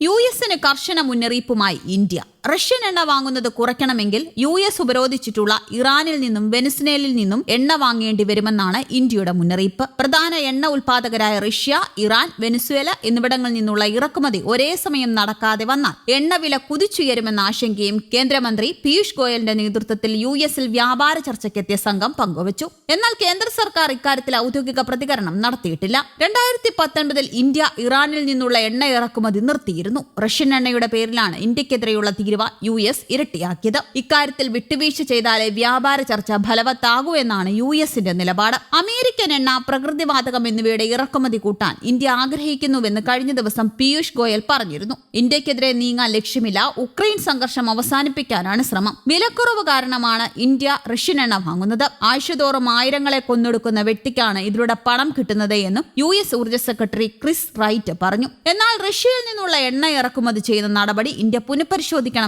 U എസിന് കർശന മുന്നറിയിപ്പുമായി ഇന്ത്യ. റഷ്യൻ എണ്ണ വാങ്ങുന്നത് കുറയ്ക്കണമെങ്കിൽ യു എസ് ഉപരോധിച്ചിട്ടുള്ള ഇറാനിൽ നിന്നും വെനസ്വേലയിൽ നിന്നും എണ്ണ വാങ്ങേണ്ടി വരുമെന്നാണ് ഇന്ത്യയുടെ മുന്നറിയിപ്പ്. പ്രധാന എണ്ണ ഉൽപാദകരായ റഷ്യ ഇറാൻ വെനസ്വേല എന്നിവിടങ്ങളിൽ നിന്നുള്ള ഇറക്കുമതി ഒരേ സമയം നടക്കാതെ വന്നാൽ എണ്ണവില കുതിച്ചുയരുമെന്ന ആശങ്കയും കേന്ദ്രമന്ത്രി പീയൂഷ് ഗോയലിന്റെ നേതൃത്വത്തിൽ യു എസിൽ വ്യാപാര ചർച്ചയ്ക്കെത്തിയ സംഘം പങ്കുവച്ചു. എന്നാൽ കേന്ദ്ര സർക്കാർ ഇക്കാര്യത്തിൽ ഔദ്യോഗിക പ്രതികരണം നടത്തിയിട്ടില്ല. രണ്ടായിരത്തി പത്തൊൻപതിൽ ഇന്ത്യ ഇറാനിൽ നിന്നുള്ള എണ്ണ ഇറക്കുമതി നിർത്തിയിരുന്നു. റഷ്യൻ എണ്ണയുടെ പേരിലാണ് ഇന്ത്യക്കെതിരെയുള്ള തീരുവ യു എസ് ഇരട്ടിയാക്കിയത്. ഇക്കാര്യത്തിൽ വിട്ടുവീഴ്ച ചെയ്താലേ വ്യാപാര ചർച്ച ഫലവത്താകൂ എന്നാണ് യു എസിന്റെ നിലപാട്. അമേരിക്കൻ എണ്ണ പ്രകൃതിവാതകം എന്നിവയുടെ ഇറക്കുമതി കൂട്ടാൻ ഇന്ത്യ ആഗ്രഹിക്കുന്നുവെന്ന് കഴിഞ്ഞ ദിവസം പീയൂഷ് ഗോയൽ പറഞ്ഞിരുന്നു. ഇന്ത്യക്കെതിരെ നീങ്ങാൻ ലക്ഷ്യമില്ല ഉക്രൈൻ സംഘർഷം അവസാനിപ്പിക്കാനാണ് ശ്രമം. വിലക്കുറവ് കാരണമാണ് ഇന്ത്യ റഷ്യൻ എണ്ണ വാങ്ങുന്നത്. ആഴ്ചതോറും ആയിരങ്ങളെ കൊന്നൊടുക്കുന്ന വ്യക്തിക്കാണ് ഇതിലൂടെ പണം കിട്ടുന്നത് എന്നും യു എസ് ഊർജ സെക്രട്ടറി ക്രിസ് റൈറ്റ് പറഞ്ഞു. എന്നാൽ റഷ്യയിൽ നിന്നുള്ള എണ്ണ ഇറക്കുമതി ചെയ്യുന്ന നടപടി ഇന്ത്യ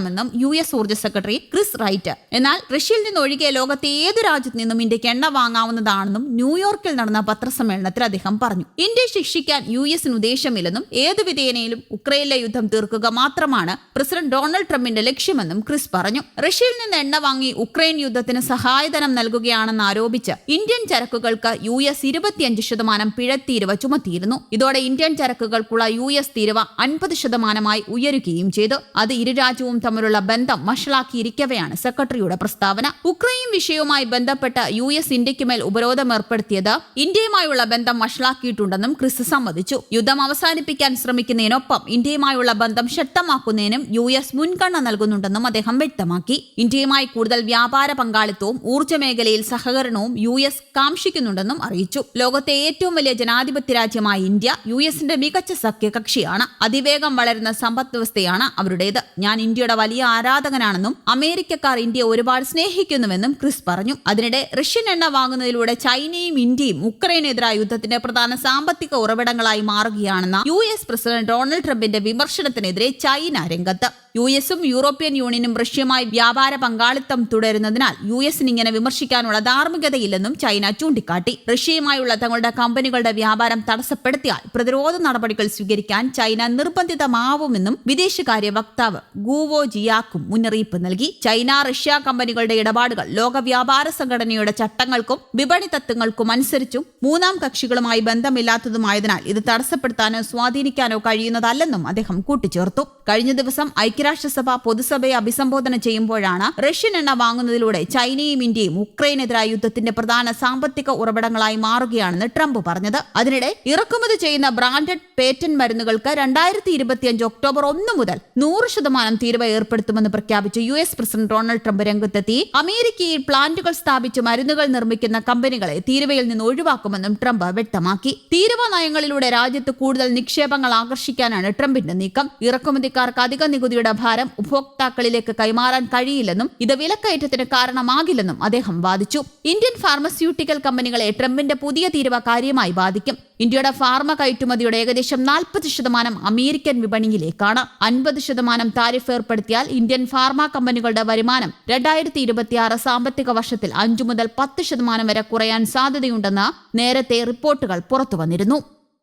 പുനഃപരിശോധിക്കണമെന്നും യു എസ് ഊർജ സെക്രട്ടറി ക്രിസ് റൈറ്റ്. എന്നാൽ റഷ്യയിൽ നിന്നൊഴികെ ലോകത്തെ ഏത് രാജ്യത്തു നിന്നും ഇന്ത്യയ്ക്ക് എണ്ണ വാങ്ങാവുന്നതാണെന്നും ന്യൂയോർക്കിൽ നടന്ന പത്രസമ്മേളനത്തിൽ അദ്ദേഹം പറഞ്ഞു. ഇന്ത്യ ശിക്ഷിക്കാൻ യു എസിന് ഉദ്ദേശമില്ലെന്നും ഏത് വിധേയനയിലും ഉക്രൈനിലെ യുദ്ധം തീർക്കുക മാത്രമാണ് പ്രസിഡന്റ് ഡൊണാൾഡ് ട്രംപിന്റെ ലക്ഷ്യമെന്നും ക്രിസ് പറഞ്ഞു. റഷ്യയിൽ നിന്ന് എണ്ണ വാങ്ങി ഉക്രൈൻ യുദ്ധത്തിന് സഹായധനം നൽകുകയാണെന്ന് ആരോപിച്ച് ഇന്ത്യൻ ചരക്കുകൾക്ക് യു എസ് ഇരുപത്തിയഞ്ച് ശതമാനം പിഴത്തീരുവ ചുമത്തിയിരുന്നു. ഇതോടെ ഇന്ത്യൻ ചരക്കുകൾക്കുള്ള യു എസ് തീരുവ അൻപത് ശതമാനമായി ഉയരുകയും ചെയ്തു. അത് ഇരു രാജ്യവും തമ്മിലുള്ള ബന്ധം വഷളാക്കിയിരിക്കവെയാണ് സെക്രട്ടറിയുടെ പ്രസ്താവന. ഉക്രൈൻ വിഷയവുമായി ബന്ധപ്പെട്ട് യു എസ് ഇന്ത്യയ്ക്ക് മേൽ ഉപരോധം ഏർപ്പെടുത്തിയത് ഇന്ത്യയുമായുള്ള ബന്ധം വഷളാക്കിയിട്ടുണ്ടെന്നും ക്രിസ് സമ്മതിച്ചു. യുദ്ധം അവസാനിപ്പിക്കാൻ ശ്രമിക്കുന്നതിനൊപ്പം ഇന്ത്യയുമായുള്ള ബന്ധം ശക്തമാക്കുന്നതിനും യു എസ് മുൻഗണന നൽകുന്നുണ്ടെന്നും അദ്ദേഹം വ്യക്തമാക്കി. ഇന്ത്യയുമായി കൂടുതൽ വ്യാപാര പങ്കാളിത്തവും ഊർജ മേഖലയിൽ സഹകരണവും യു എസ് കാംക്ഷിക്കുന്നുണ്ടെന്നും അറിയിച്ചു. ലോകത്തെ ഏറ്റവും വലിയ ജനാധിപത്യ രാജ്യമായ ഇന്ത്യ യു എസിന്റെ മികച്ച സഖ്യകക്ഷിയാണ്. അതിവേഗം വളരുന്ന സമ്പദ് വ്യവസ്ഥയാണ് അവരുടേത്. ഞാൻ ഇന്ത്യയുടെ വലിയ ആരാധകനാണെന്നും അമേരിക്കക്കാർ ഇന്ത്യ ഒരുപാട് സ്നേഹിക്കുന്നുവെന്നും ക്രിസ് പറഞ്ഞു. അതിനിടെ റഷ്യൻ എണ്ണ വാങ്ങുന്നതിലൂടെ ചൈനയും ഇന്ത്യയും ഉക്രൈനെതിരായ യുദ്ധത്തിന്റെ പ്രധാന സാമ്പത്തിക ഉറവിടങ്ങളായി മാറുകയാണെന്ന യു എസ് പ്രസിഡന്റ് ഡൊണാൾഡ് ട്രംപിന്റെ വിമർശനത്തിനെതിരെ ചൈന രംഗത്ത്. യു എസും യൂറോപ്യൻ യൂണിയനും റഷ്യയുമായി വ്യാപാര പങ്കാളിത്തം തുടരുന്നതിനാൽ യു എസിന് ഇങ്ങനെ വിമർശിക്കാനുള്ള ധാർമ്മികതയില്ലെന്നും ചൈന ചൂണ്ടിക്കാട്ടി. റഷ്യയുമായുള്ള തങ്ങളുടെ കമ്പനികളുടെ വ്യാപാരം തടസ്സപ്പെടുത്തിയാൽ പ്രതിരോധ നടപടികൾ സ്വീകരിക്കാൻ ചൈന നിർബന്ധിതമാവുമെന്നും വിദേശകാര്യ വക്താവ് ഗൂവോ ജിയാക്കും മുന്നറിയിപ്പ് നൽകി. ചൈന റഷ്യ കമ്പനികളുടെ ഇടപാടുകൾ ലോക വ്യാപാര സംഘടനയുടെ ചട്ടങ്ങൾക്കും വിപണി തത്വങ്ങൾക്കും അനുസരിച്ചും മൂന്നാം കക്ഷികളുമായി ബന്ധമില്ലാത്തതുമായതിനാൽ ഇത് തടസ്സപ്പെടുത്താനോ സ്വാധീനിക്കാനോ കഴിയുന്നതല്ലെന്നും അദ്ദേഹം കൂട്ടിച്ചേർത്തു. കഴിഞ്ഞ ദിവസം ഐക്യരാഷ്ട്രസഭ പൊതുസഭയെ അഭിസംബോധന ചെയ്യുമ്പോഴാണ് റഷ്യൻ എണ്ണ വാങ്ങുന്നതിലൂടെ ചൈനയും ഇന്ത്യയും ഉക്രൈനെതിരായ യുദ്ധത്തിന്റെ പ്രധാന സാമ്പത്തിക ഉറവിടങ്ങളായി മാറുകയാണെന്ന് ട്രംപ് പറഞ്ഞത്. അതിനിടെ ഇറക്കുമതി ചെയ്യുന്ന ബ്രാൻഡഡ് പേറ്റന്റ് മരുന്നുകൾക്ക് രണ്ടായിരത്തി ഇരുപത്തിയഞ്ച് ഒക്ടോബർ ഒന്ന് മുതൽ നൂറ് ശതമാനം തീരുവ ഏർപ്പെടുത്തുമെന്ന് പ്രഖ്യാപിച്ച U S president Donald Trump രംഗത്തെത്തി. അമേരിക്കയിൽ പ്ലാന്റുകൾ സ്ഥാപിച്ച് മരുന്നുകൾ നിർമ്മിക്കുന്ന കമ്പനികളെ തീരുവയിൽ നിന്ന് ഒഴിവാക്കുമെന്നും ട്രംപ് വ്യക്തമാക്കി. തീരുവ നയങ്ങളിലൂടെ രാജ്യത്ത് കൂടുതൽ നിക്ഷേപങ്ങൾ ആകർഷിക്കാനാണ് ട്രംപിന്റെ നീക്കം. ഇറക്കുമതിക്കാർക്ക് അധിക നികുതിയുടെ ഭാരം ഉപഭോക്താക്കളിലേക്ക് കൈമാറാൻ കഴിയില്ലെന്നും ഇത് വിലക്കയറ്റത്തിന് കാരണമാകില്ലെന്നും അദ്ദേഹം വാദിച്ചു. ഇന്ത്യൻ ഫാർമസ്യൂട്ടിക്കൽ കമ്പനികളെ ട്രംപിന്റെ പുതിയ തീരുവ കാര്യമായി ബാധിക്കും. ഇന്ത്യയുടെ ഫാർമ കയറ്റുമതിയുടെ ഏകദേശം നാൽപ്പത് ശതമാനം അമേരിക്കൻ വിപണിയിലേക്കാണ്. അൻപത് ശതമാനം താരിഫ് ഏർപ്പെടുത്തിയാൽ ഇന്ത്യൻ ഫാർമ കമ്പനികളുടെ വരുമാനം രണ്ടായിരത്തി ഇരുപത്തിയാറ് സാമ്പത്തിക വർഷത്തിൽ അഞ്ചു മുതൽ പത്ത് ശതമാനം വരെ കുറയാൻ സാധ്യതയുണ്ടെന്ന് നേരത്തെ റിപ്പോർട്ടുകൾ പുറത്തുവന്നിരുന്നു.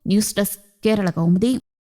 News desk Kerala Kaumudi.